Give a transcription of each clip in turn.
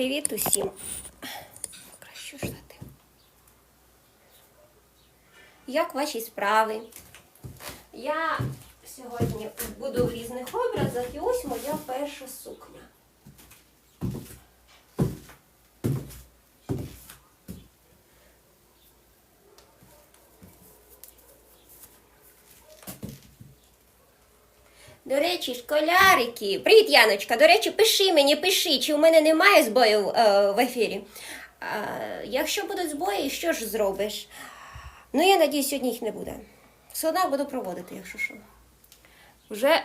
Привіт усім. Як ваші справи? Я сьогодні буду в різних образах і ось моя перша сукня. До речі, школярики. Привіт, Яночка. До речі, пиши мені, пиши, чи у мене немає збоїв е, в ефірі. Е, якщо будуть збої, що ж зробиш? Ну, я надіюсь, сьогодні їх не буде. Все одно буду проводити, якщо що. Вже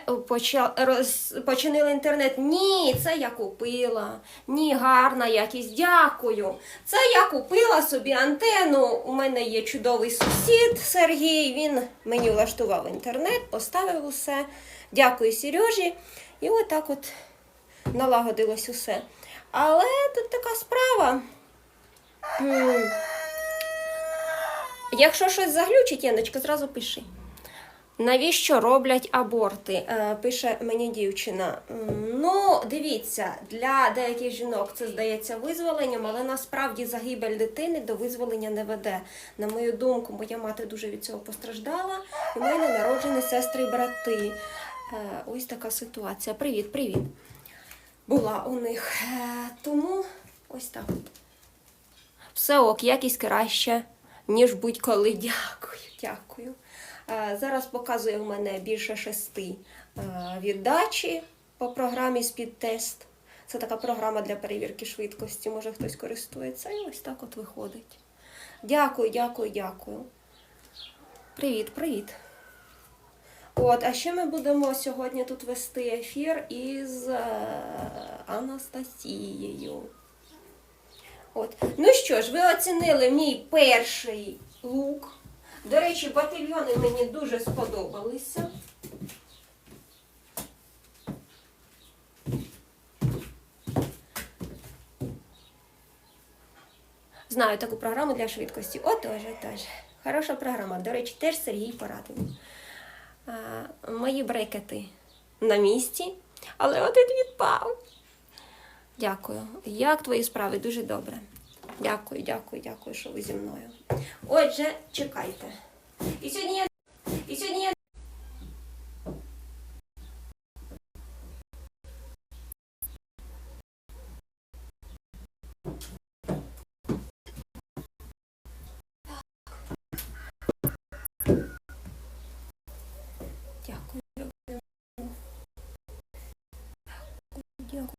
починили інтернет. Ні, це я купила. Ні, гарна якість, дякую. Це я купила собі антенну. У мене є чудовий сусід Сергій. Він мені влаштував інтернет, поставив усе. Дякую Сережі. І отак от налагодилось усе. Але тут така справа. Якщо щось заглючить, Яночка, зразу пиши. Навіщо роблять аборти? Е, Пише мені дівчина. Ну, дивіться, для деяких жінок це здається визволенням, але насправді загибель дитини до визволення не веде. На мою думку, моя мати дуже від цього постраждала. У мене народжені сестри і брати. Е, Ось така ситуація. Привіт, привіт. Була у них. Е, Тому ось так. Все ок, якість краще, ніж будь-коли. Дякую, дякую. Е, Зараз показує в мене більше шести віддачі по програмі Speedtest. Це така програма для перевірки швидкості. Може хтось користується. І ось так от виходить. Дякую, дякую, дякую. Привіт, привіт. От, а ще ми будемо сьогодні тут вести ефір із е, Анастасією. От. Ну що ж, ви оцінили мій перший лук. До речі, батальйони мені дуже сподобалися. Знаю таку програму для швидкості. Отож, отож. Хороша програма. До речі, теж Сергій порадив. Мої брекети на місці, але один відпав. Дякую. Як твої справи? Дуже добре. Дякую, дякую, дякую, що ви зі мною. Отже, чекайте. І сьогодні я. І сьогодні я. Дякую. Дякую.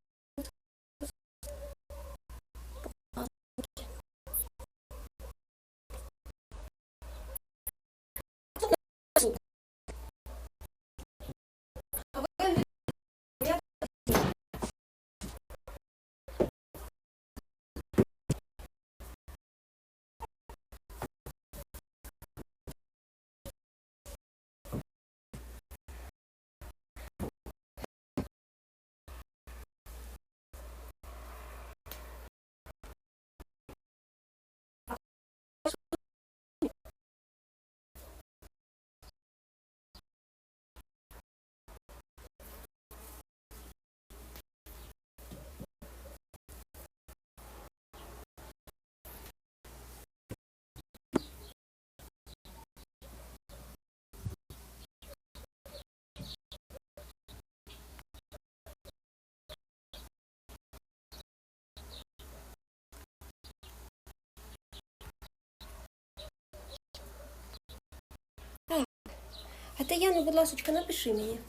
А Таяна, будь ласка, напиши мені,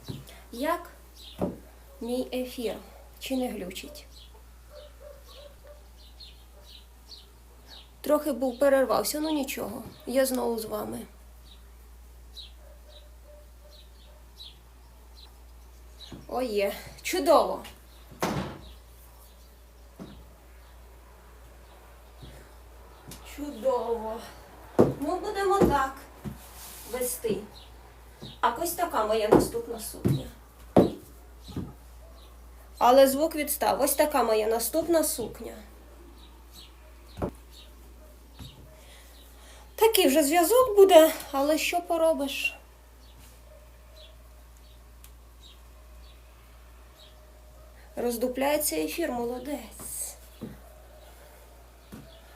як мій ефір чи не глючить. Трохи був перервався, ну нічого. Я знову з вами. О, є. Чудово. Чудово. Ну, будемо так вести. А ось така моя наступна сукня. Але звук відстав. Ось така моя наступна сукня. Такий вже зв'язок буде, але що поробиш? Роздупляється ефір, молодець.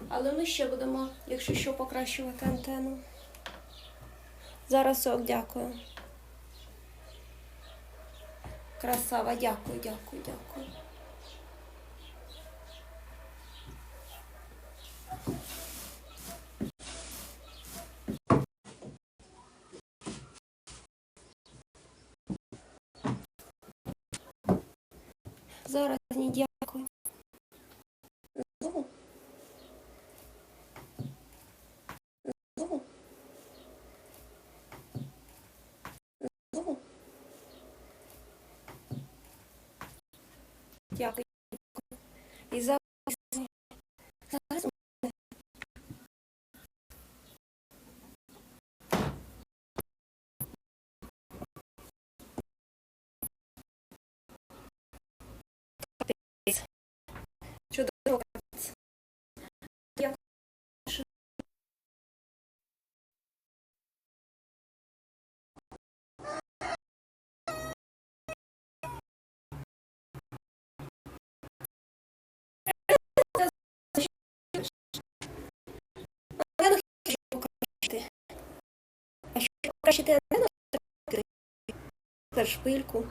Але ми ще будемо, якщо що, покращувати антенну. Зараз ок, дякую. Красава, дякую, дякую, дякую. Зараз ні, дякую. Знову? Знову? Знову? Дякую. І зараз. Зараз. Чудово. Я Я не хочу покращити. А ти не шпильку.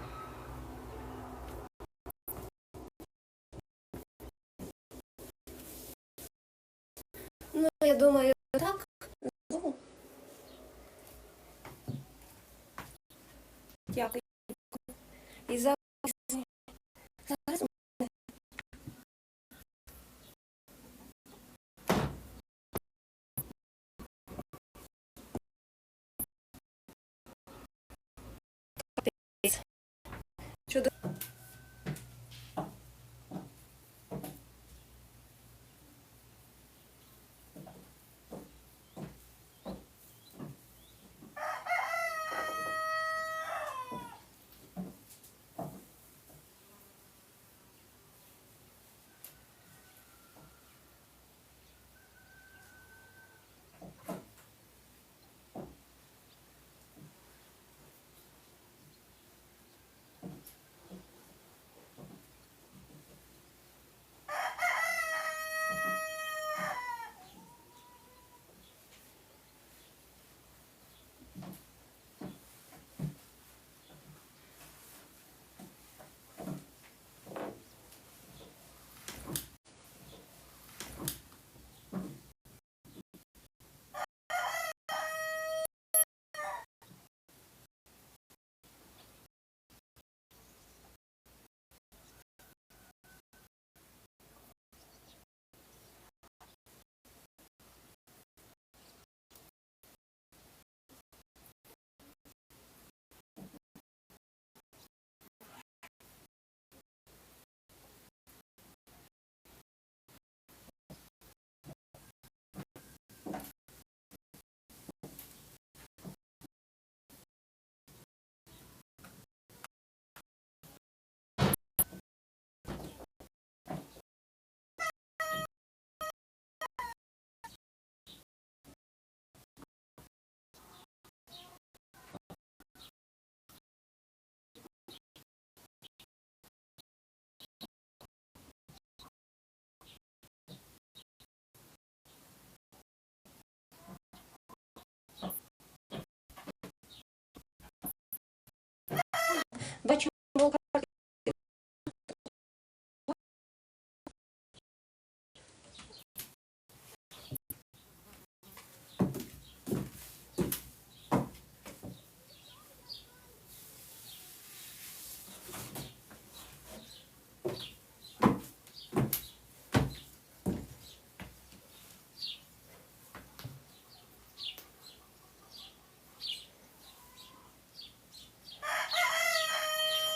Ну, я думаю, так. Ну. Дякую. І зараз. Чудово.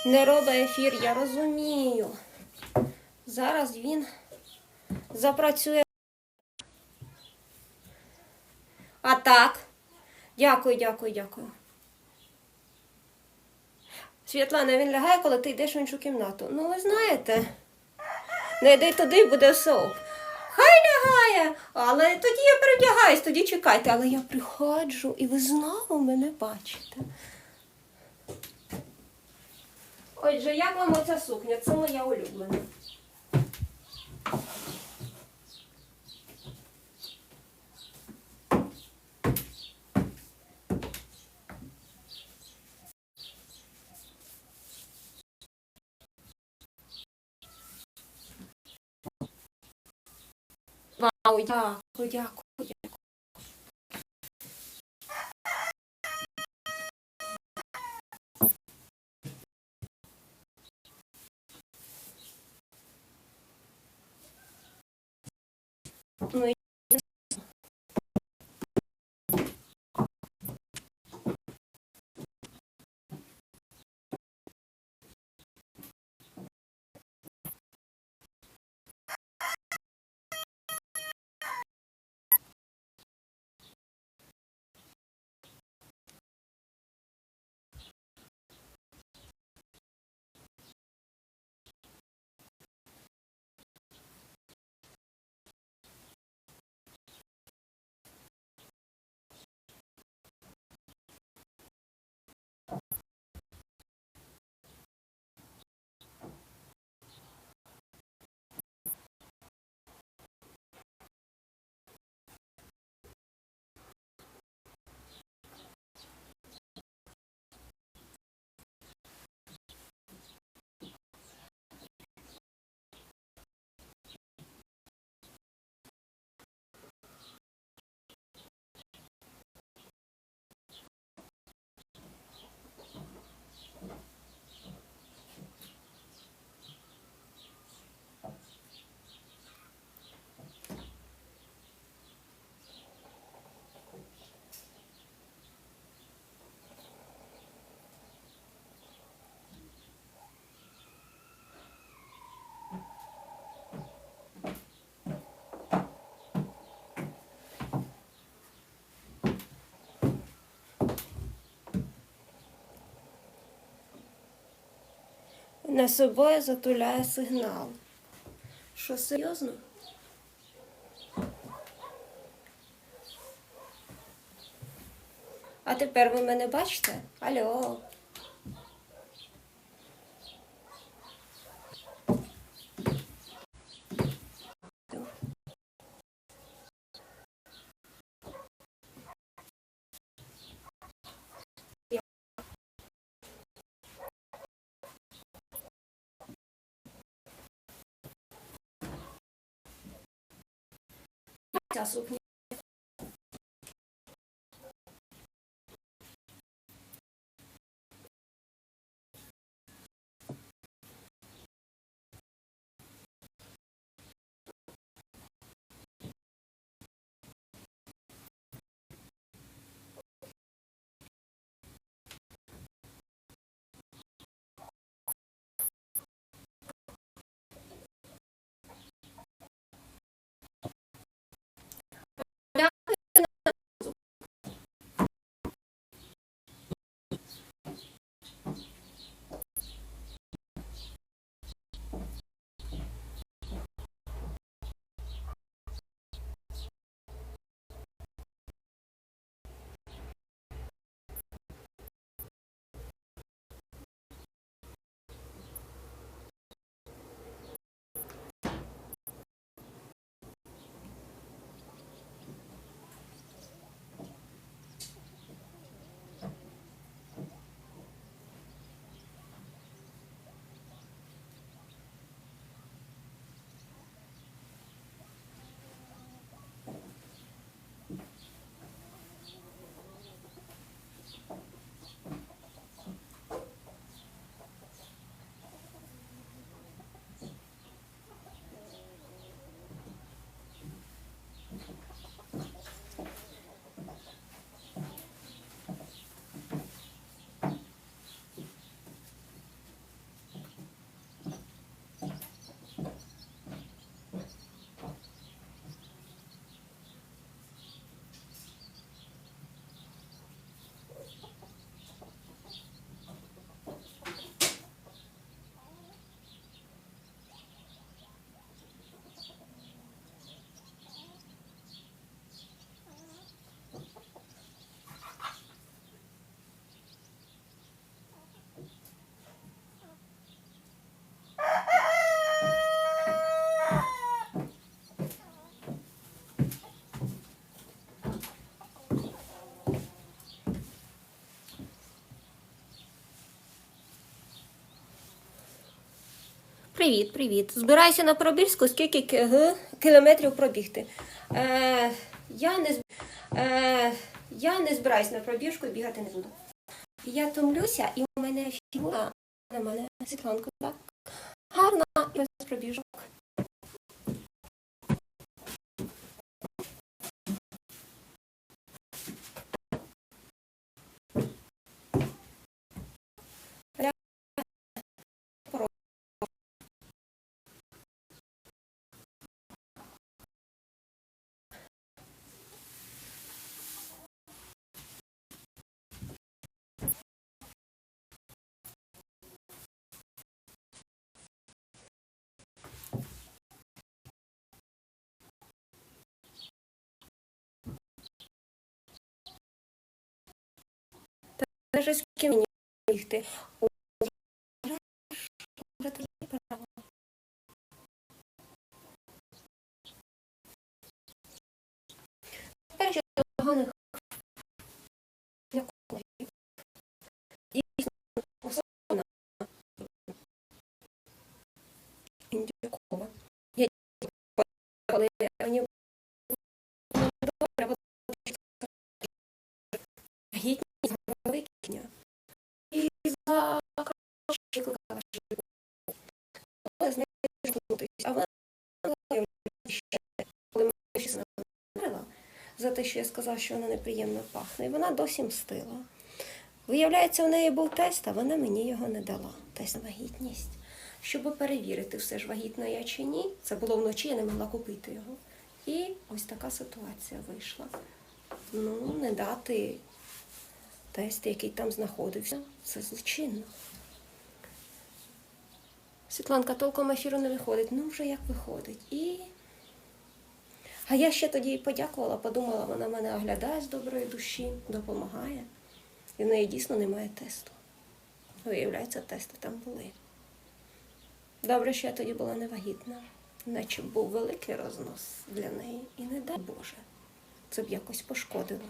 Не робить ефір, я розумію. Зараз він запрацює. А так. Дякую, дякую, дякую. Світлана, він лягає, коли ти йдеш в іншу кімнату. Ну, ви знаєте, не йди туди, буде соп. Хай лягає, але тоді я передягаюсь, тоді чекайте. Але я приходжу і ви знову мене бачите. Отже, як вам оця сукня? Це моя улюблена. Вау, дякую, дякую. Ну, і на собою затуляє сигнал. Що серйозно? А тепер ви мене бачите? Алло. Castle Привіт, привіт. Збираюся на пробіжку, скільки кілометрів пробігти. Е, я, не, е, я не збираюсь на пробіжку і бігати не буду. Я томлюся, і у мене фігура на мене Світланка, так? Гарна і без пробіжок. Даже з ким бігти. Індюкова. Я коли було добре, бо гідність великня. І за коротше кликала. Але з нею зіткнутись. А вона ще, коли мене щось говорила за те, що я сказав, що вона неприємно пахне. І вона досі мстила. Виявляється, у неї був тест, а вона мені його не дала. Тест на вагітність. Щоб перевірити, все ж вагітна я чи ні. Це було вночі, я не могла купити його. І ось така ситуація вийшла. Ну, не дати тест, який там знаходився, це злочинно. Світланка толком ефіру не виходить. Ну, вже як виходить. І. А я ще тоді їй подякувала, подумала, вона мене оглядає з доброї душі, допомагає. І в неї дійсно немає тесту. Виявляється, тести там були. Добре, що я тоді була невагітна, наче був великий рознос для неї. І не дай Боже, це б якось пошкодило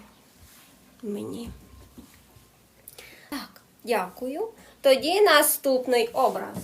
мені. Дякую. Тоді наступний образ.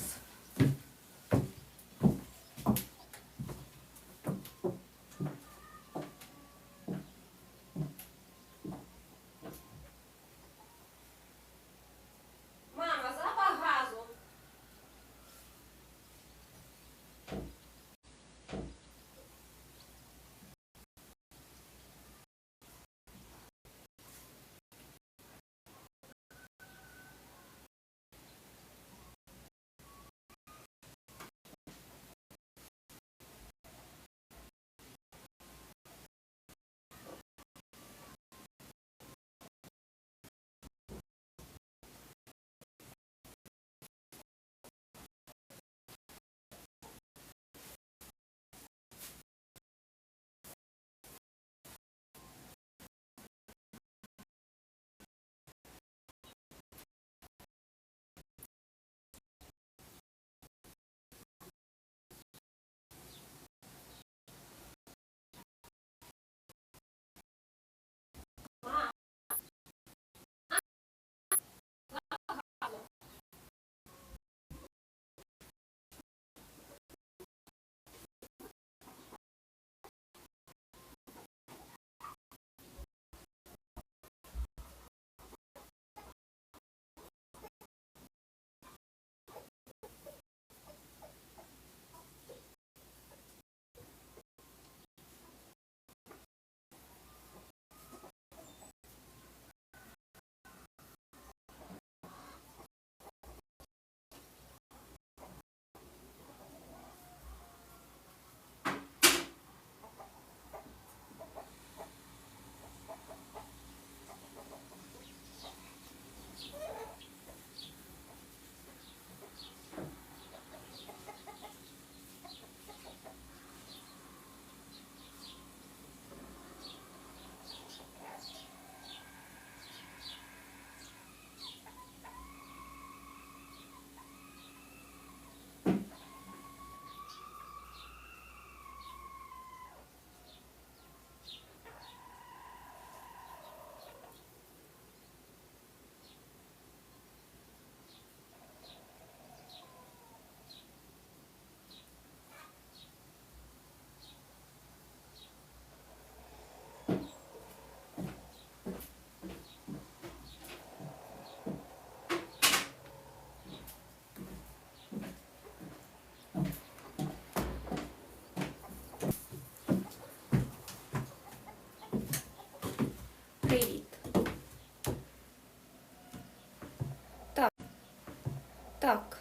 Так.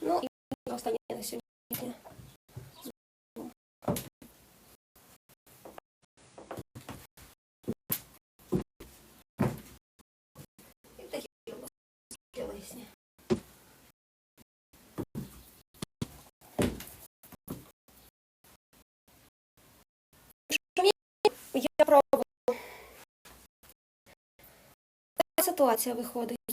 Ну і останнє на сьогодні. Я пробую. Така ситуація виходить.